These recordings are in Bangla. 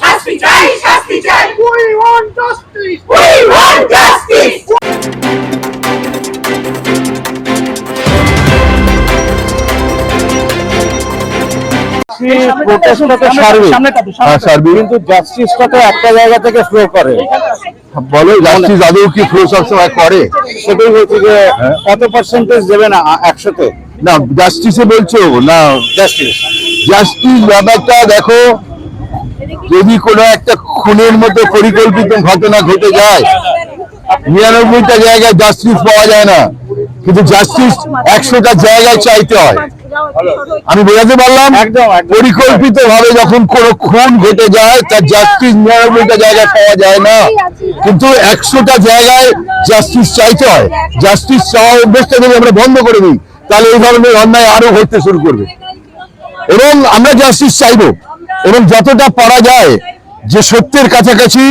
শাস্তি চাই। শাস্তি চাই চাই। তো সার্বিক হ্যাঁ সার্বিক কিন্তু জাস্টিসটা তো একটা জায়গা থেকে ফ্লো করে। বলো জাস্টিস আদৌ কি ফ্লো সবসময় করে? সেটাই হচ্ছে যে কত পার্সেন্টেজ দেবে না একশোতে? না জাস্টিসে বলছো না? জাস্টিস জাস্টিস ব্যাপারটা দেখো যদি কোনো একটা খুনের মতো পরিকল্পিত ঘটনা ঘটে যায় নিরানব্বইটা জায়গায় জাস্টিস পাওয়া যায় না। কিন্তু জাস্টিস একশোটা জায়গায় চাইতে হয়। আমি বোঝাতে পারলাম। পরিকল্পিত ভাবে যখন কোন খুন ঘটে যায় তার জাস্টিস নিরানব্বইটা জায়গায় পাওয়া যায় না। কিন্তু একশোটা জায়গায় জাস্টিস চাইতে হয়। জাস্টিস চাওয়া অভ্যেসটা যদি আমরা বন্ধ করে দিই তাহলে এই ধরনের অন্যায় আরও ঘটতে শুরু করবে। এবং আমরা জাস্টিস চাইব, এবং যতটা পারা যায় যে সত্যের কাছাকাছি,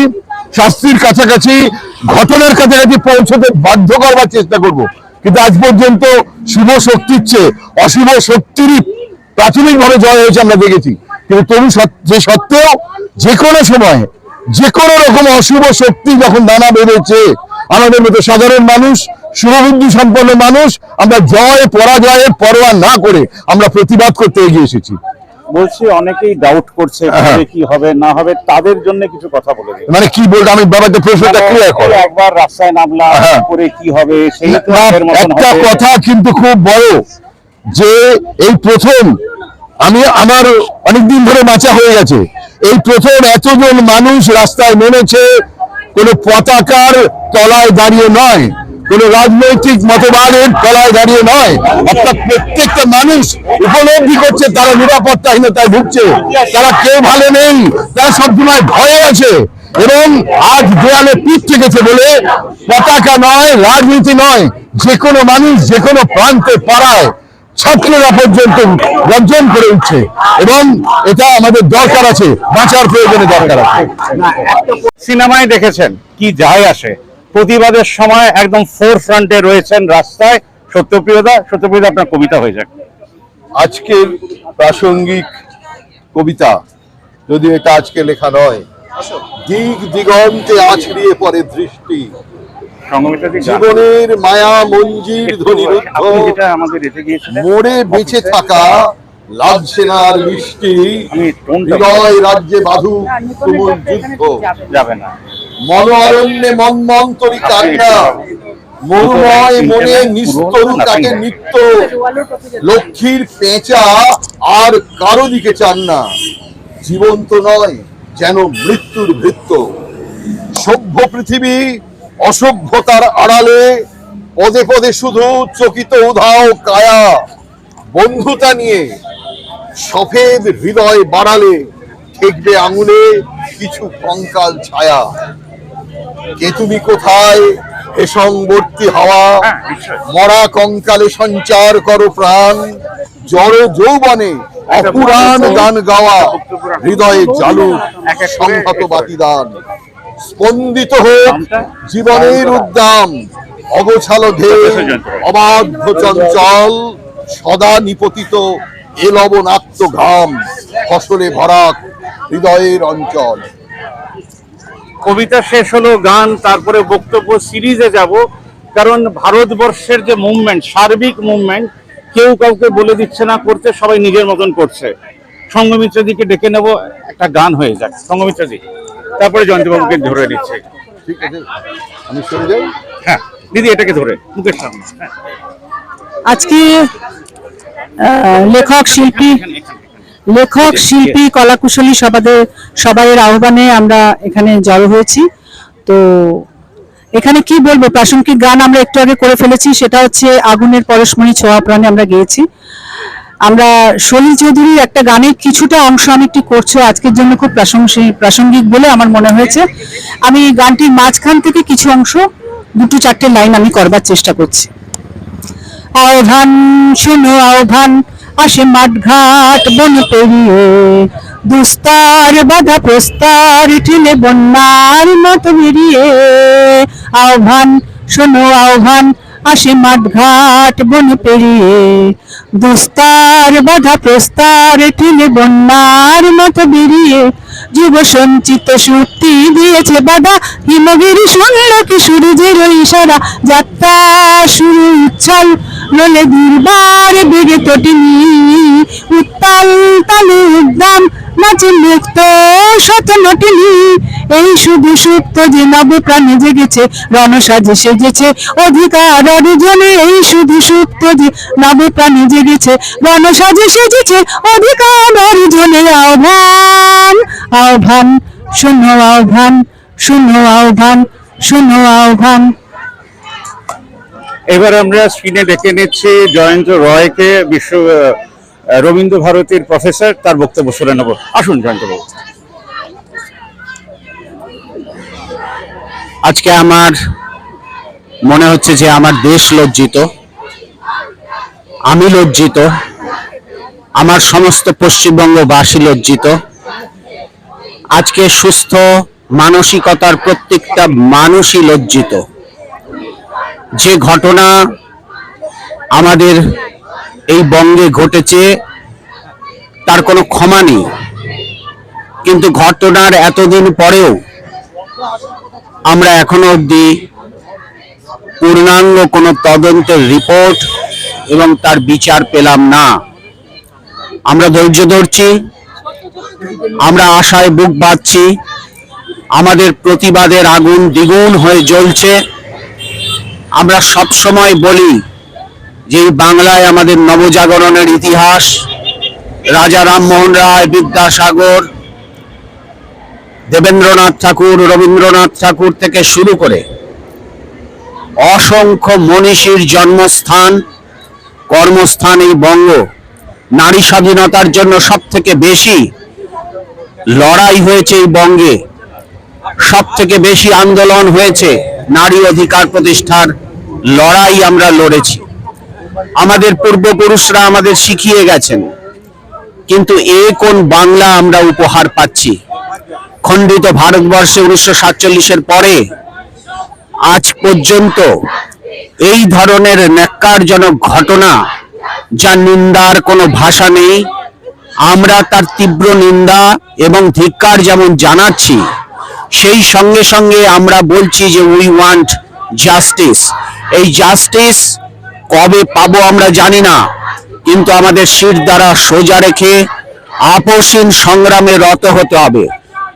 শাস্তির কাছাকাছি, ঘটনার কাছাকাছি পৌঁছতে বাধ্য করবার চেষ্টা করব। কিন্তু আজ পর্যন্ত শুভ শক্তির চেয়ে অশুভ শক্তিরই প্রাথমিকভাবে জয় হয়েছে আমরা দেখেছি। কিন্তু তবু যে সত্ত্বেও যে কোনো সময়, যে কোনো রকম অশুভ শক্তি যখন দানা বেঁধেছে আমাদের মতো সাধারণ মানুষ শুভবুদ্ধি সম্পন্ন মানুষ আমরা জয় পরাজয়ের পরোয়া না করে আমরা প্রতিবাদ করতে এগিয়ে এসেছি। বলছি অনেকেই ডাউট করছে হ্যাঁ। কি হবে না হবে তাদের জন্য কিছু কথা বলে মানে কি বলতো আমি বাবাকে প্রশ্নটা ক্লিয়ার করো। একবার রাস্তায় নামলাম হ্যাঁ। পরে কি হবে সেই তো একটা কথা কিন্তু খুব বড় যে এই প্রথম আমি আমার অনেকদিন ধরে বাঁচা হয়ে গেছে। এই প্রথম এতজন মানুষ রাস্তায় নেমেছে কোনো পতাকার তলায় দাঁড়িয়ে নয়। কোনো রাজনৈতিক মতবাদের তলায় দাঁড়িয়ে নয়। অর্থাৎ প্রত্যেকটা মানুষ উপলব্ধি করছে, তারা নিরাপত্তাহীনতায় ভুগছে। তারা কেউ ভালো নেই, তারা সবসময় ভয়ে আছে। এবং আজ দেয়ালে পিঠ থেকেছে বলে পতাকা নয়, রাজনীতি নয়, যে কোনো মানুষ যে কোনো প্রান্তে পাড়ায় ছাত্ররা পর্যন্ত গর্জন করে উঠছে। এবং এটা আমাদের দরকার আছে, বাঁচার প্রয়োজনে দরকার আছে। সিনেমায় দেখেছেন, কি যায় আসে? প্রতিবাদের সময় একদম ফোর ফ্রন্টে রয়েছেন রাস্তায়। সত্যপ্রিয়দা সত্যপ্রিয়দা আপনার কবিতা হয়ে যাক। আজকের প্রাসঙ্গিক কবিতা যদি এটা আজকে লেখা নয় দিক দিগন্তে আছড়িয়ে পড়ে দৃষ্টি। জীবনের মায়া মঞ্জির মোড়ে বেঁচে থাকা লাগছে না মিষ্টি হৃদয় রাজ্যে বাধু তুমুল যুদ্ধ। যাবে না। মন অরণ্যে মন মন্তরি কান্না মরুময় মনে নিস্তরু তাকে নিত্য। লক্ষ্মীর পেঁচা আর কারও দিকে চান না। জীবন্ত নয় যেন মৃত্যুর ভৃত্য সভ্য পৃথিবী অসভ্যতার আড়ালে পদে পদে শুধু চকিত উধাও কায়া। বন্ধুতা নিয়ে সফেদ হৃদয় বাড়ালে ঠেকবে আঙুলে কিছু কঙ্কাল ছায়া। কে তুমি কোথায় এ সংবর্তী হাওয়া মরা কঙ্কালে সঞ্চার করো প্রাণ জড় যৌবনে অপুরাণ গান গাওয়া হৃদয়ে জালু সংহত বাতিদান। স্পন্দিত হোক জীবনের উদ্যাম অগোছালো ঢেউ অবাধ্য চঞ্চল সদা নিপতিত এ লবণাক্ত ঘাম ফসলে ভরা হৃদয়ের অঞ্চল। কবিতা শেষ হলো গান তারপরে বক্তব্য সিরিজে যাব। কারণ ভারতবর্ষের যে মুভমেন্ট সার্বিক মুভমেন্ট কেউ কাউকে বলে দিচ্ছে না করতে সবাই নিজের মতন করছে। সঙ্গমিত্রদিকে ডেকে নেব একটা গান হয়ে যাক। সঙ্গমিত্রদি তারপরে জয়ন্তবাবুকে ধরে নিচ্ছে। ঠিক আছে আমি সরে যাই? হ্যাঁ দিদি এটাকে ধরে সামনে হ্যাঁ, আজকে লেখক শিল্পী। লেখক শিল্পী কলাকুশলী সবাদের সবাইয়ের আহ্বানে আমরা এখানে জড়ো হয়েছি। তো এখানে কি বলব? প্রাসঙ্গিক গান আমরা একটু আগে করে ফেলেছি সেটা হচ্ছে আগুনের পরশমণি ছোঁয়া প্রাণে আমরা গেয়েছি। আমরা সলিল চৌধুরীর একটা গানের কিছুটা অংশ আমি একটি করছ আজকের জন্য খুব প্রাসঙ্গিক প্রাসঙ্গিক বলে আমার মনে হয়েছে। আমি গানটির মাঝখান থেকে কিছু অংশ দুটো চারটে লাইন আমি করবার চেষ্টা করছি। আহ্বান শোনো আহ্বান আসে মাঠঘাট বন পেরিয়ে, দুস্তার বাধা প্রস্তার ঠেলে বন্যার মতো বেরিয়ে। আহ্বান, শোনো আহ্বান, আসে মাঠ ঘাট বন পেরিয়ে, দুস্তার বাধা প্রস্তার ঠেলে বন্যার মতো বেরিয়ে। যুব সঞ্চিত শক্তি দিয়েছে বাধা, হিমগিরি শুনল কি সূর্যের ইশারা যাত্রা শুরু, উচ্ছল রলে দুর্বার বেগে তটিনি। উত্তাল তালে উদ্দাম নাচে মুক্ত শত নটিনি। এই শুধু সুপ্ত যে নব প্রাণে জেগেছে রণসাজে সেজেছে। অধিকার অর্জনে এই শুধু সুপ্ত যে নব প্রাণে জেগেছে রণসাজে সেজেছে। অধিকার অর্জনে আহ্বান আহ্বান শূন্য আহ্বান শূন্য আহ্বান শূন্য আহ্বান। এবার আমরা স্ক্রিনে দেখে নিচ্ছি জয়ন্ত রয়কে বিশ্ব রবীন্দ্র ভারতীর প্রফেসর তার বক্তব্য শুনে নেব। আসুন জয়ন্ত বাবু। আজকে আমার মনে হচ্ছে যে আমার দেশ লজ্জিত, আমি লজ্জিত, আমার সমস্ত পশ্চিমবঙ্গবাসী লজ্জিত। আজকে সুস্থ মানসিকতার প্রত্যেকটা মানুষই লজ্জিত। যে ঘটনা আমাদের এই বঙ্গে ঘটেছে, তার কোনো ক্ষমা নেই। কিন্তু ঘটনার এতদিন পরেও আমরা এখনও অবধি পূর্ণাঙ্গ কোনো তদন্তের রিপোর্ট এবং তার বিচার পেলাম না। আমরা ধৈর্য ধরছি, আমরা আশায় বুক বাঁধছি, আমাদের প্রতিবাদের আগুন দ্বিগুণ হয়ে জ্বলছে। আমরা সব সময় বলি যে বাংলায় আমাদের নবজাগরণের ইতিহাস, রাজা রামমোহন রায়, বিদ্যাসাগর, দেবেন্দ্রনাথ ঠাকুর, রবীন্দ্রনাথ ঠাকুর থেকে শুরু করে অসংখ্য মনীষীর জন্মস্থান, কর্মস্থান এই বঙ্গ। নারী স্বাধীনতার জন্য সব থেকে বেশি লড়াই হয়েছে এই বঙ্গে। সব থেকে বেশি আন্দোলন হয়েছে নারী অধিকার প্রতিষ্ঠার লড়াই আমরা লড়েছি। আমাদের পূর্বপুরুষরা আমাদের শিখিয়ে গেছেন। কিন্তু এ কোন বাংলা আমরা উপহার পাচ্ছি? খণ্ডিত ভারতবর্ষে উনিশশো সাতচল্লিশের পরে, আজ পর্যন্ত এই ধরনের ন্যাক্কারজনক ঘটনা যা নিন্দার কোনো ভাষা নেই, আমরা তার তীব্র নিন্দা এবং ধিক্কার যেমন জানাচ্ছি, সেই সঙ্গে সঙ্গে আমরা বলছি যে উই ওয়ান্ট জাস্টিস এই জাস্টিস কবে পাবো আমরা জানি না, কিন্তু আমাদের শির দ্বারা সোজা রেখে আপসীন সংগ্রামে রত হতে হবে।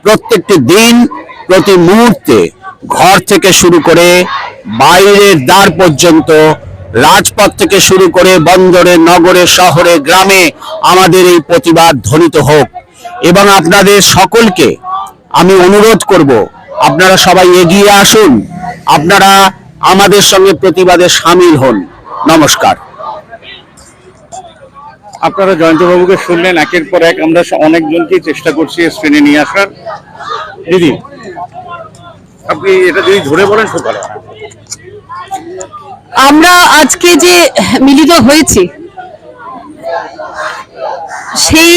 প্রত্যেকটি দিন, প্রতি মুহূর্তে ঘর থেকে শুরু করে বাইরের দ্বার পর্যন্ত, রাজপথ থেকে শুরু করে বন্দরে, নগরে, শহরে, গ্রামে আমাদের এই প্রতিবাদ ধ্বনিত হোক। এবং আপনাদের সকলকে আমি অনুরোধ করব, আপনারা সবাই এগিয়ে আসুন, আপনারা আমাদের সঙ্গে প্রতিবাদে সামিল হন। নমস্কার। আপনারা জয়ন্তবাবুকে শুনলেন একের পর এক আমরা অনেকজনকেই চেষ্টা করছি স্ক্রিনে নিয়ে আসার। দিদি আপনি এটা যদি ধরে বলেন খুব ভালো আমরা আজকে যে মিলিত হয়েছি সেই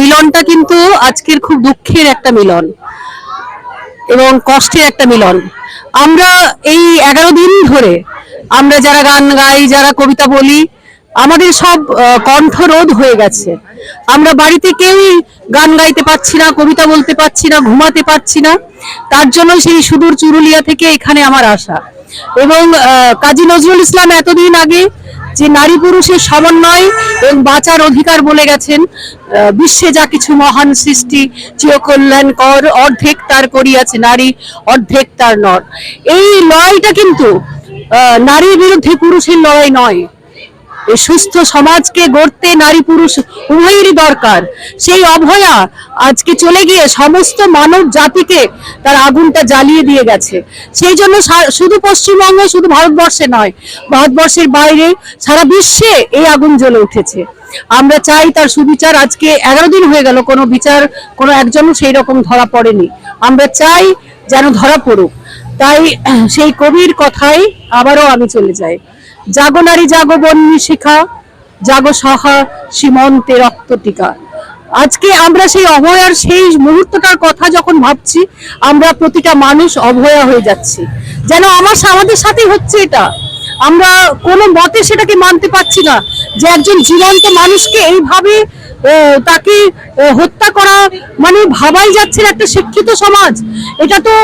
মিলনটা কিন্তু আজকের খুব দুঃখের একটা মিলন এবং কষ্টের একটা মিলন। আমরা এই এগারো দিন ধরে আমরা যারা গান গাই, যারা কবিতা বলি, আমাদের সব কণ্ঠরোধ হয়ে গেছে। আমরা বাড়িতে কেউই গান গাইতে পারছি না, কবিতা বলতে পারছি না, ঘুমাতে পারছি না। তার জন্য সেই সুদূর চুরুলিয়া থেকে এখানে আমার আসা। এবং কাজী নজরুল ইসলাম এতদিন আগে যে নারী পুরুষের সমন্বয় এবং বাঁচার অধিকার বলে গেছেন বিশ্বে যা কিছু মহান সৃষ্টি, চিরকল্যাণ কর, অর্ধেক তার করিয়াছে, নারী অর্ধেক তার নর। এই লড়াইটা কিন্তু নারীর বিরুদ্ধে পুরুষের লড়াই নয়। সুস্থ সমাজকে গড়তে নারী পুরুষ উভয়েরই দরকার। সেই অভয়া আজকে চলে গিয়ে সমস্ত মানব জাতিকে তার আগুনটা জ্বালিয়ে দিয়ে গেছে। সেই জন্য শুধু পশ্চিমবঙ্গে, শুধু ভারতবর্ষে নয়, ভারতবর্ষের বাইরে সারা বিশ্বে এই আগুন জ্বলে উঠেছে। আমরা চাই তার সুবিচার। আজকে এগারো দিন হয়ে গেল, কোনো বিচার, কোনো একজনও সেই রকম ধরা পড়েনি। আমরা চাই যেন ধরা পড়ুক। তাই সেই কবির কথাই আবারও আমি চলে যাই। জাগো নারী, জাগো বন্যী শিখা, জাগো সহা সীমন্তে রক্ত টিকা। আজকে আমরা সেই অভয়ার সেই মুহূর্তটার কথা যখন ভাবছি, আমরা প্রতিটা মানুষ অভয়া হয়ে যাচ্ছি। যেন আমার আমাদের সাথেই হচ্ছে এটা। আমরা কোনো মতে সেটাকে মানতে পারছি না যে একজন জীবন্ত মানুষকে এইভাবে তাকে হত্যা করা মানে ভাবাই যাচ্ছে না একটা শিক্ষিত সমাজ। এটা তো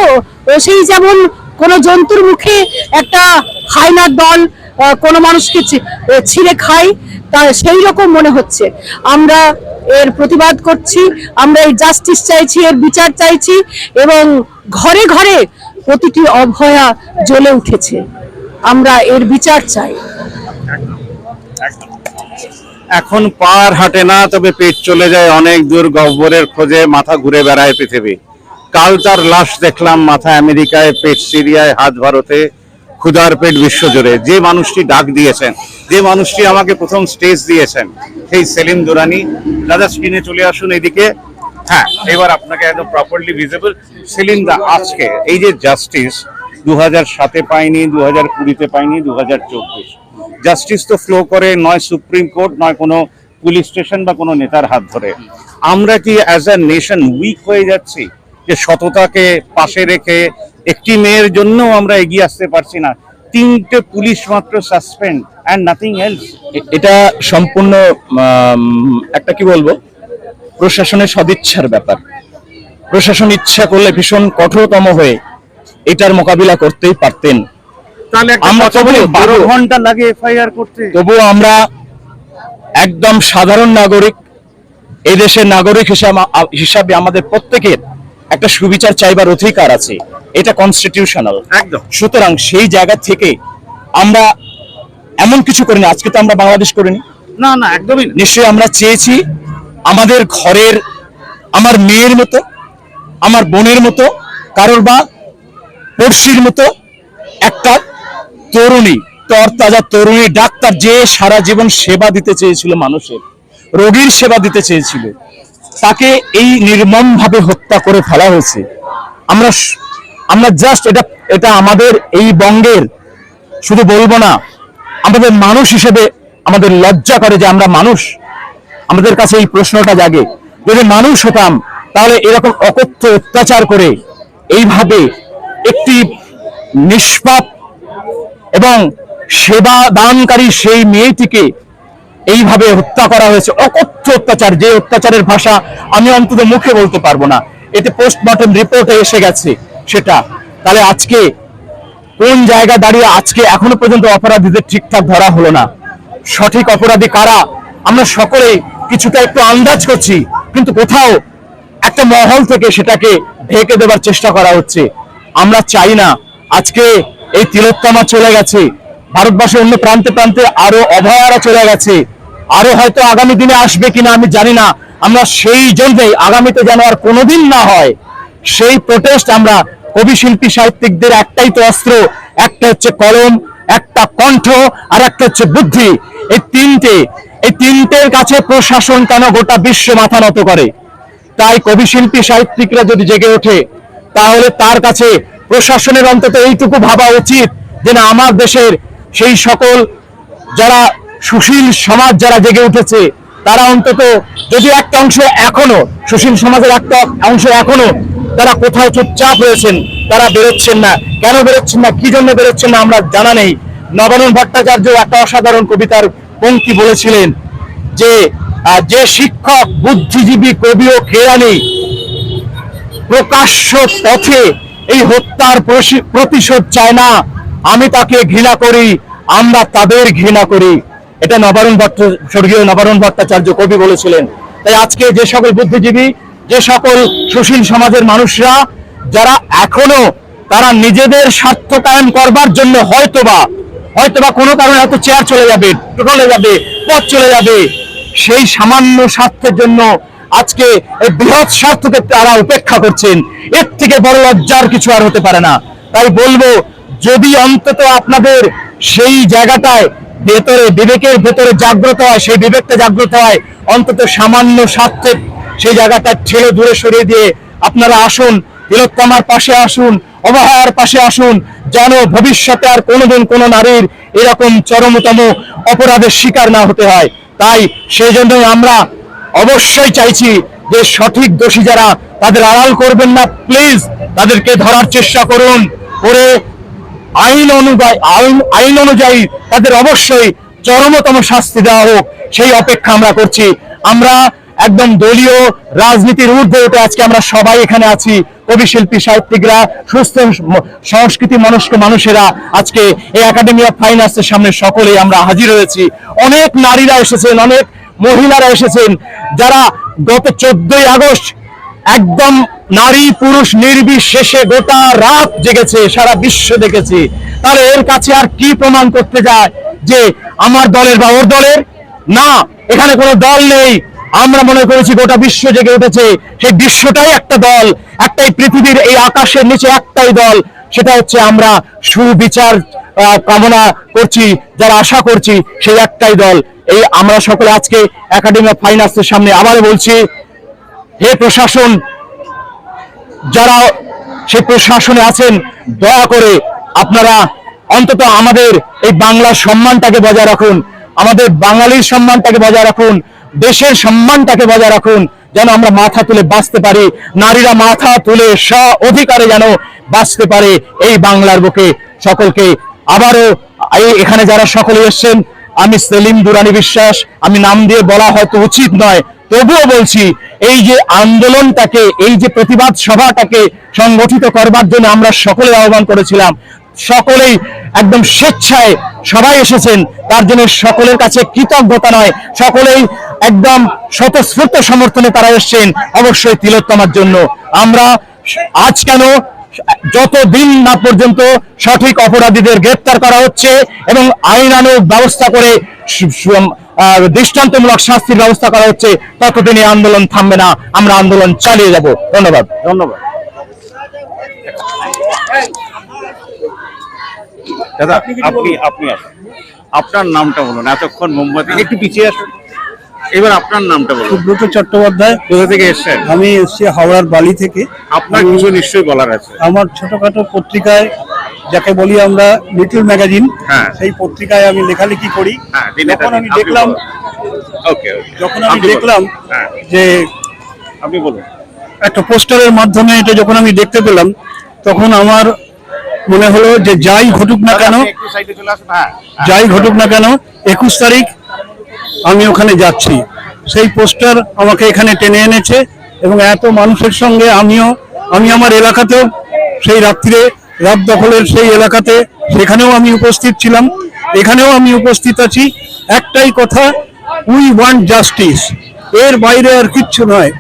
সেই যেমন কোনো জন্তুর মুখে একটা হায়নার দল কোনো মানুষকে ছিঁড়ে খাই, তা সেই রকম মনে হচ্ছে। আমরা এর প্রতিবাদ করছি, আমরা এই জাস্টিস চাইছি, এর বিচার চাইছি, এবং ঘরে ঘরে প্রতিটি অভয়া জ্বলে উঠেছে। আমরা এর বিচার চাই। এখন পার হাঁটে না, তবে পেট চলে যায় অনেক দূর। গহ্বরের খোঁজে মাথা ঘুরে বেড়ায় পৃথিবী। কাল তার লাশ দেখলাম মাথা আমেরিকায়, পেট সিরিয়ায়, হাত ভারতে। ক্ষুধার পেট বিশ্বজুড়ে যে মানুষটি ডাক দিয়েছেন, যে মানুষটি আমাকে প্রথম স্টেজ দিয়েছেন, সেই সেলিম দুরানি। দাদা স্ক্রিনে চলে আসুন এদিকে। হ্যাঁ এবার আপনাকে একদম প্রপারলি ভিজিবল সেলিম দা, আজকে এই যে জাস্টিস দু হাজার সাতে পাইনি দু হাজার কুড়িতে পাইনি দু হাজার চব্বিশ। জাস্টিস তো ফ্লো করে, নয় সুপ্রিম কোর্ট, নয় কোনো পুলিশ স্টেশন বা কোনো নেতার হাত ধরে। আমরা কি অ্যাজ আ নেশন উইক হয়ে যাচ্ছি? যে সততাকে পাশে রেখে একটি মেয়ের জন্য আমরা এগিয়ে আসতে পারছি না। তিনটে পুলিশ মাত্র সাসপেন্ড অ্যান্ড নাথিং এলস এটা সম্পূর্ণ একটা কি বলব? প্রশাসনের সদিচ্ছার ব্যাপার। প্রশাসন ইচ্ছা করলে ভীষণ কঠোরতম হয়ে এটার মোকাবিলা করতেই পারতেন। আমরা তবু বারো ঘণ্টা লাগে এফআইআর করতে। তবুও আমরা একদম সাধারণ নাগরিক এই দেশের নাগরিক হিসাবে হিসাবে আমাদের প্রত্যেকের একটা সুবিচার চাইবার অধিকার আছে। এটা কনস্টিটিউশনাল একদম। সুতরাং সেই জায়গা থেকে আমরা এমন কিছু করিনি আজকে তো আমরা বাংলাদেশ করিনি। না না একদমই নিশ্চয়ই আমরা চেয়েছি আমাদের ঘরের আমার মেয়ের মতো আমার বোনের মতো কারোর বা পড়শির মতো একটা তরুণী তরতাজা তরুণী ডাক্তার যে সারা জীবন সেবা দিতে চেয়েছিল মানুষের রোগীর সেবা দিতে চেয়েছিল তাকে এই নির্মমভাবে হত্যা করে ফেলা হয়েছে। আমরা আমরা জাস্ট এটা এটা আমাদের এই বঙ্গের, শুধু বলব না, আমাদের মানুষ হিসেবে আমাদের লজ্জা করে যে আমরা মানুষ। আমাদের কাছে এই প্রশ্নটা জাগে, যদি মানুষ হতাম, তাহলে এরকম অকথ্য অত্যাচার করে এইভাবে একটি নিষ্পাপ এবং সেবা দানকারী সেই মেয়েটিকে এইভাবে হত্যা করা হয়েছে, অকথ্য অত্যাচার, যে অত্যাচারের ভাষা আমি অন্তত মুখে বলতে পারব না। এতে পোস্টমর্টম রিপোর্টে এসে গেছে। সেটা। তাহলে আজকে কোন জায়গা দাঁড়িয়ে আজকে এখনও পর্যন্ত অপরাধীদের ঠিকঠাক ধরা হলো না? সঠিক অপরাধী কারা? আমরা সকলে কিছুটা একটু আন্দাজ করছি, কিন্তু কোথাও একটা মহল থেকে সেটাকে ঢেকে দেবার চেষ্টা করা হচ্ছে। আমরা চাই না আজকে এই তিলোত্তমা চলে গেছে, ভারতবর্ষের অন্য প্রান্তে প্রান্তে আরও অভয়ারা চলে গেছে। আরও হয়তো আগামী দিনে আসবে কিনা আমি জানি না। আমরা সেই জন্যই আগামীতে যেন আর কোনোদিন না হয় সেই প্রোটেস্ট আমরা কবি শিল্পী সাহিত্যিকদের একটাই তো অস্ত্র, একটা হচ্ছে কলম, একটা কণ্ঠ আর একটা হচ্ছে বুদ্ধি। এই তিনটে, এই তিনটের কাছে প্রশাসন কেন গোটা বিশ্ব মাথা নত করে? তাই কবি শিল্পী সাহিত্যিকরা যদি জেগে ওঠে, তাহলে তার কাছে প্রশাসনের অন্তত এইটুকু ভাবা উচিত যে না, আমার দেশের সেই সকল যারা সুশীল সমাজ যারা জেগে উঠেছে, তারা অন্তত যদি একটা অংশ এখনও, সুশীল সমাজের একটা অংশ এখনও তারা কোথাও চুপচাপ রয়েছেন, তারা বেরোচ্ছেন না। কেন বেরোচ্ছেন না? কি জন্য বেরোচ্ছেন না? আমরা জানা নেই। নবানন ভট্টাচার্য একটা অসাধারণ কবিতার পঙ্ক্তি বলেছিলেন যে যে শিক্ষক, বুদ্ধিজীবী, কবি ও কেরানি প্রকাশ্য পথে এই হত্যার প্রতিশোধ চায় না, আমি তাকে ঘৃণা করি, আমরা তাদের ঘৃণা করি। এটা নবারুণ ভট্ট, স্বর্গীয় নবারুণ ভট্টাচার্য কবি বলেছিলেন। তাই আজকে যে সকল বুদ্ধিজীবী যে সকল সুশীল সমাজের মানুষরা যারা এখনও তারা নিজেদের স্বার্থ কায়েম করবার জন্য হয়তোবা হয়তোবা কোনো কারণে হয়তো চেয়ার চলে যাবে চলে যাবে পথ চলে যাবে, সেই সামান্য স্বার্থের জন্য আজকে এই বৃহৎ স্বার্থকে তারা উপেক্ষা করছেন। এর থেকে বড় লজ্জার কিছু আর হতে পারে না। তাই বলব, যদি অন্তত আপনাদের সেই জায়গাটায় ভেতরে, বিবেকের ভেতরে জাগ্রত হয়, সেই বিবেকটা জাগ্রত হয়, অন্তত সামান্য স্বার্থের সেই জায়গাটা ঠেলে দূরে সরিয়ে দিয়ে আপনারা আসুন, তিলোত্তমার পাশে আসুন অবহার পাশে আসুন, যেন ভবিষ্যতে আর কোনোদিন কোনো নারীর এরকম চরমতম অপরাধের শিকার না হতে হয়। তাই সেই জন্যই আমরা অবশ্যই চাইছি যে সঠিক দোষী যারা তাদের আড়াল করবেন না, প্লিজ তাদেরকে ধরার চেষ্টা করুন। করে আইন অনুযায়ী, আইন আইন অনুযায়ী তাদের অবশ্যই চরমতম শাস্তি দেওয়া হোক, সেই অপেক্ষা আমরা করছি। আমরা একদম দলীয় রাজনীতির ঊর্ধ্বে উঠে আজকে আমরা সবাই এখানে আছি। কবি শিল্পী সাহিত্যিকরা, সুস্থ সংস্কৃতি মনস্ক মানুষেরা আজকে এই একাডেমি অফ ফাইন আর্টসের সামনে সকলেই আমরা হাজির হয়েছি। অনেক নারীরা এসেছেন, অনেক মহিলারা এসেছেন, যারা গত চোদ্দই আগস্ট একদম নারী পুরুষ নির্বিশেষে গোটা রাত জেগেছে, সারা বিশ্ব দেখেছে। তাহলে এর কাছে আর কি প্রমাণ করতে যায় যে আমার দলের বা ওর দলের? না, এখানে কোনো দল নেই। আমরা মনে করেছি গোটা বিশ্ব জেগে উঠেছে। সেই বিশ্বটাই একটা দল, একটাই পৃথিবীর এই আকাশের নিচে একটাই দল, সেটা হচ্ছে আমরা সুবিচার কামনা করছি, যারা আশা করছি সেই একটাই দল। এই আমরা সকলে আজকে একাডেমি অফ আর্টসের সামনে আবার বলছি, হে প্রশাসন, যারা সেই প্রশাসনে আছেন, দয়া করে আপনারা অন্তত আমাদের এই বাংলার সম্মানটাকে বজায় রাখুন। আমাদের বাঙালির সম্মানটাকে বজায় রাখুন। দেশের সম্মানটাকে বজায় রাখুন, যেন আমরা মাথা তুলে বাঁচতে পারি, নারীরা মাথা তুলে স্ব অধিকারে যেন বাঁচতে পারে এই বাংলার বুকে সকলকে। আবারও এখানে যারা সকলে এসছেন, আমি সেলিম দুরানি বিশ্বাস, আমি নাম দিয়ে বলা হয়তো উচিত নয়, তবুও বলছি, এই যে আন্দোলনটাকে, এই যে প্রতিবাদ সভাটাকে সংগঠিত করবার জন্য আমরা সকলে আহ্বান করেছিলাম সকলেই একদম স্বেচ্ছায় সবাই এসেছেন। তার জন্য সকলের কাছে কৃতজ্ঞতা নয়। সকলেই একদম স্বতঃস্ফূর্ত সমর্থনে তারা এসেছেন অবশ্যই তিলোত্তমার জন্য। আমরা আজ কেন যতদিন না পর্যন্ত সঠিক অপরাধীদের গ্রেপ্তার করা হচ্ছে এবং আইন আইনানুগ ব্যবস্থা করে দৃষ্টান্তমূলক শাস্তির ব্যবস্থা করা হচ্ছে, ততদিন এই আন্দোলন থামবে না। আমরা আন্দোলন চালিয়ে যাব। ধন্যবাদ। ধন্যবাদ। দাদা আপনি আপনি আসুন। আপনার নামটা বলুন এতক্ষণ মোমবাতি একটু পিছিয়ে আসুন। এবার আপনার নামটা বলুন। সুব্রত চট্টোপাধ্যায়। কোথা থেকে এসেছেন? আমি এসেছি হাওড়ার বালি থেকে। আপনার কিছু নিশ্চয়ই বলার আছে। আমার ছোটখাটো পত্রিকায় যাকে বলি আমরা লিটল ম্যাগাজিন হ্যাঁ। সেই পত্রিকায় আমি লেখালেখি করি। হ্যাঁ যখন আমি দেখলাম ওকে ওকে। যখন আমি দেখলাম হ্যাঁ। যে আপনি বলুন। একটা পোস্টারের মাধ্যমে এটা যখন আমি দেখতে পেলাম তখন আমার মনে হলো যে যাই ঘটুক না কেন হ্যাঁ। যাই ঘটুক না কেন একুশ তারিখ আমি ওখানে যাচ্ছি। সেই পোস্টার আমাকে এখানে টেনে এনেছে এবং এত মানুষের সঙ্গে আমিও আমি আমার এলাকাতেও সেই রাত্রিরে রাত দখলের সেই এলাকাতে সেখানেও আমি উপস্থিত ছিলাম। এখানেও আমি উপস্থিত আছি। একটাই কথা উই ওয়ান্ট জাস্টিস এর বাইরে আর কিচ্ছু নয়।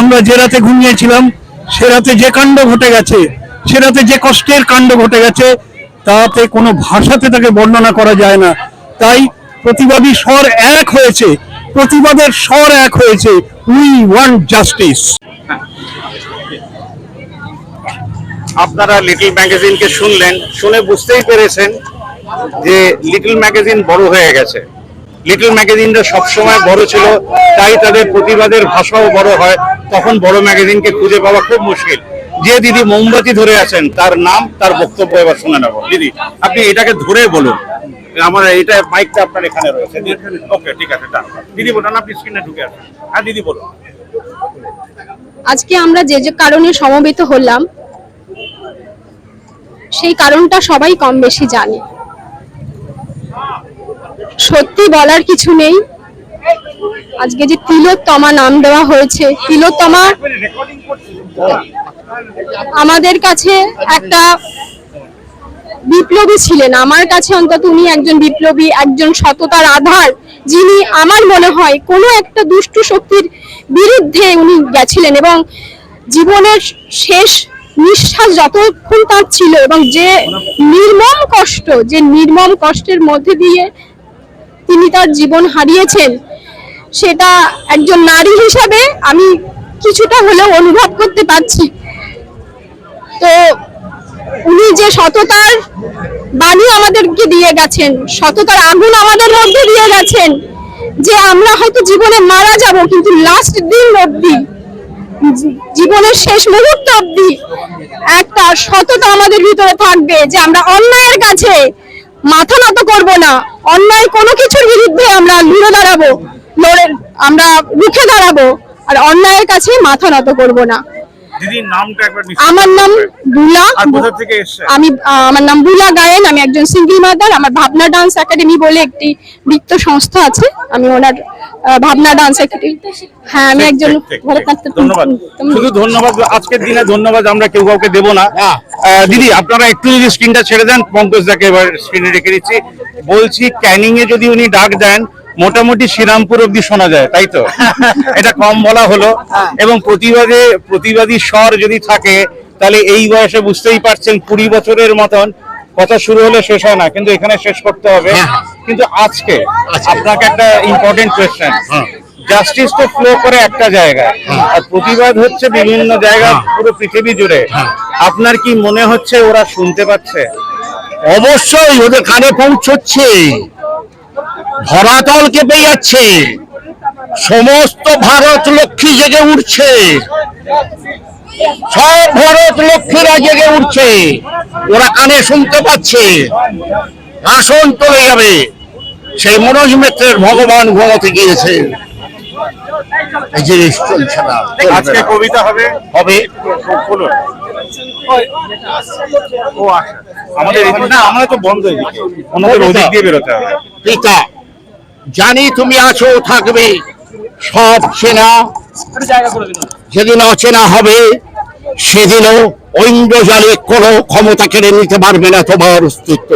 আমরা যে রাতে ঘুমিয়েছিলাম সে রাতে যে কাণ্ড ঘটে গেছে সে রাতে যে কষ্টের কাণ্ড ঘটে গেছে, তাতে কোনো ভাষাতে তাকে বর্ণনা করা যায় না। তাই প্রতিবাদী স্বর এক হয়েছে, প্রতিবাদের স্বর এক হয়েছে, উই ওয়ান্ট জাস্টিস। আপনারা লিটল ম্যাগাজিনকে শুনলেন, শুনে বুঝতেই পেরেছেন যে লিটল ম্যাগাজিন বড় হয়ে গেছে। লিটল ম্যাগাজিনটা সবসময় বড় ছিল, তাই তাদের প্রতিবাদের ভাষাও বড় হয়, তখন বড় ম্যাগাজিনকে খুঁজে পাওয়া খুব মুশকিল। যে দিদি মোমবাতি ধরে আছেন তার নাম তার বক্তব্য এবার শুনে নেব। দিদি আপনি এটাকে ধরে বলুন। আমার এটা মাইকটা আপনার এখানে রয়েছে। ওকে ঠিক আছে দিদি বলুন আপনি স্ক্রিনে ঢুকে আসুন হ্যাঁ দিদি বলুন। আজকে আমরা যে যে কারণে সমবেত হলাম সেই কারণটা সবাই কম বেশি জানে। সত্যি বলার কিছু নেই। আজকে যে তিলোত্তমা নাম দেওয়া হয়েছে তিলোত্তমা আমাদের কাছে একটা বিপ্লবী ছিলেন। আমার কাছে অন্তত উনি একজন বিপ্লবী, একজন সততার আধার, যিনি আমার মনে হয় কোনো একটা দুষ্টু শক্তির বিরুদ্ধে উনি গেছিলেন এবং জীবনের শেষ নিঃশ্বাস যতক্ষণ তার ছিল এবং যে নির্মম কষ্ট, যে নির্মম কষ্টের মধ্যে দিয়ে তিনি তার জীবন হারিয়েছেন, সেটা একজন নারী হিসাবে আমি কিছুটা হলেও অনুভব করতে পারছি তো উনি যে সততার বাণী আমাদেরকে দিয়ে গেছেন, সততার আগুন আমাদের মধ্যে দিয়ে গেছেন যে আমরা হয়তো জীবনে মারা যাব, কিন্তু লাস্ট দিন অবধি জী- জীবনের শেষ মুহূর্ত অব্দি একটা সততা আমাদের ভিতরে থাকবে যে আমরা অন্যায়ের কাছে মাথা নত করব না। অন্যায় কোনো কিছুর বিরুদ্ধে আমরা লুড়ে দাঁড়াবো, লড়ে, আমরা রুখে দাঁড়াবো, আর অন্যায়ের কাছে মাথা নত করব না। দিদির নামটা একবার আমার নাম বুলা আর কোথা থেকে এসছে আমি আমার নাম বুলা গায়েন। আমি একজন সিঙ্গেল মাদার আমার ভাবনা ডান্স একাডেমি বলে একটি নৃত্য সংস্থা আছে। আমি ওনার ভাবনা ডান্স একাডেমি হ্যাঁ আমি একজন ধন্যবাদ। শুধু ধন্যবাদ আজকের দিনে ধন্যবাদ আমরা কেউ কাউকে দেবো না। দিদি আপনারা একটু যদি স্ক্রিনটা ছেড়ে দেন পঙ্কজ দাকে এবার স্ক্রিনে রেখে দিচ্ছি। বলছি ক্যানিং এ যদি উনি ডাক দেন মোটামুটি শ্রীরামপুর অব্দি শোনা যায় তাই তো? এটা কম বলা হলো। এবং প্রতিবাদে প্রতিবাদী স্বর যদি থাকে তাহলে এই বয়সে বুঝতেই পারছেন কুড়ি বছরের মতন কথা শুরু হলে শেষ হয় না কিন্তু এখানে শেষ করতে হবে। কিন্তু আজকে আপনাকে একটা ইম্পর্টেন্ট কোয়েশ্চেন জাস্টিস তো ফ্লো করে একটা জায়গায়। আর প্রতিবাদ হচ্ছে বিভিন্ন জায়গা পুরো পৃথিবী জুড়ে। আপনার কি মনে হচ্ছে ওরা শুনতে পাচ্ছে? অবশ্যই ওদের কানে পৌঁছচ্ছে। ধরাতল কেঁপে যাচ্ছে সমস্ত ভারত লক্ষ্মী জেগে উঠছে। সব ভারত লক্ষ্মীরা জেগে উঠছে। ওরা কানে শুনতে পাচ্ছে। আসন চলে যাবে। সেই মনোজ মিত্রের ভগবান ঘুমোতে গিয়েছে। এই জিনিস চলছে না আজকে কবিতা হবে? হবে। বলুন ও আচ্ছা। আমাদের না আমরা তো বন্ধ এদিকে ওনাদের ওদিক দিয়ে বেরোতে হবে। পিতা জানি তুমি আছো থাকবে সব চেনা যেদিন অচেনা হবে সেদিনও ঐন্দ্রজালে কোনো ক্ষমতা কেড়ে নিতে পারবে না তোমার অস্তিত্ব।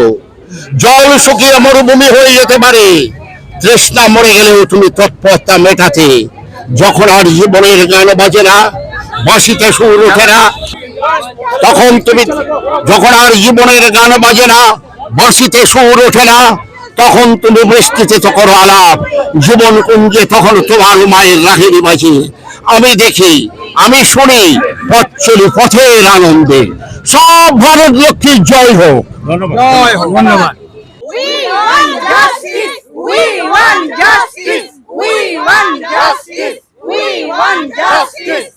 জল শুকিয়ে মরুভূমি হয়ে যেতে পারে তৃষ্ণা মরে গেলেও তুমি তৎপরতা মেটাতে যখন আর জীবনের গান বাজে না বাঁশিতে সুর ওঠে না তখন তুমি যখন আর জীবনের গান বাজে না বাঁশিতে সুর ওঠে না তখন তুমি বৃষ্টিতে তো করো আলাপ জীবন কুঞ্জে তখন তোমার মায়ের রাহেরি বাজে আমি দেখি আমি শুনি পথ চলি পথের আনন্দে সব ভারত লক্ষ্মীর জয় হোক ধন্যবাদ. We want justice.